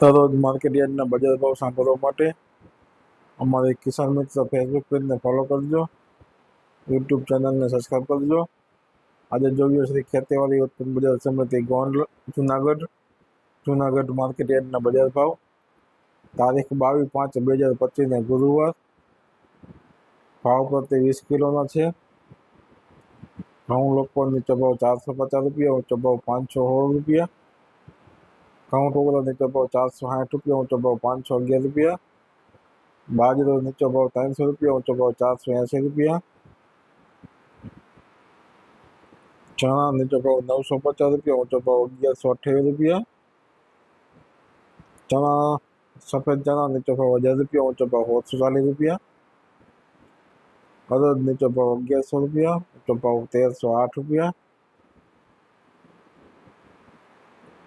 دروز yard کراؤں ویس کلو چار سو پچاس روپیہ چباؤ پانچ سو روپیہ کاؤنٹ ہو گیا نیچے پاؤ چار سو ہائٹ روپیہ اونچا پاؤ پانچ سو گیارہ روپیہ باجر نیچے پاؤ تین سو روپیہ اونچا پاؤ چار سو ایسے روپیہ چنا نیچے پاؤ نو سو پچاس روپیہ اونچا پاؤ گیارہ سو اٹھے روپیہ چنا سفید چنا نیچے پاؤ ہزار روپیہ اونچا پاؤ ہو سو چالیس روپیہ ادر نیچے پاؤ گیارہ سو روپیہ اونچا پاؤ تیرہ سو آٹھ روپیہ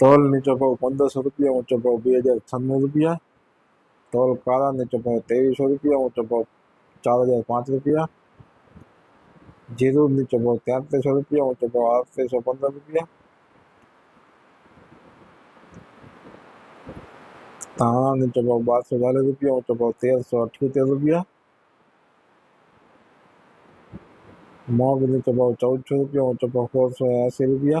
تول نیچے سو روپیہ اوپر روپیہ مغ نیچے سوسی روپیہ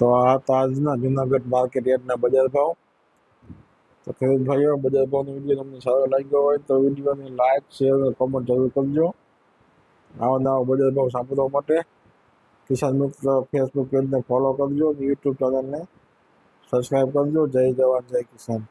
તો આ તાજના જુનાગઢ માર્કેટ યાર્ડના બજાર ભાવ તો ખેડૂતભાઈઓ બજાર ભાવનો વિડીયો તમને સારો લાગ્યો હોય તો વિડીયોને લાઇક શેર અને કોમેન્ટ જરૂર કરજો આવા નવા બજાર ભાવ સાંભળવા માટે કિસાન મિત્ર ફેસબુક પેજને ફોલો કરજો અને યુટ્યુબ ચેનલને સબસ્ક્રાઈબ કરજો જય જવાન જય કિસાન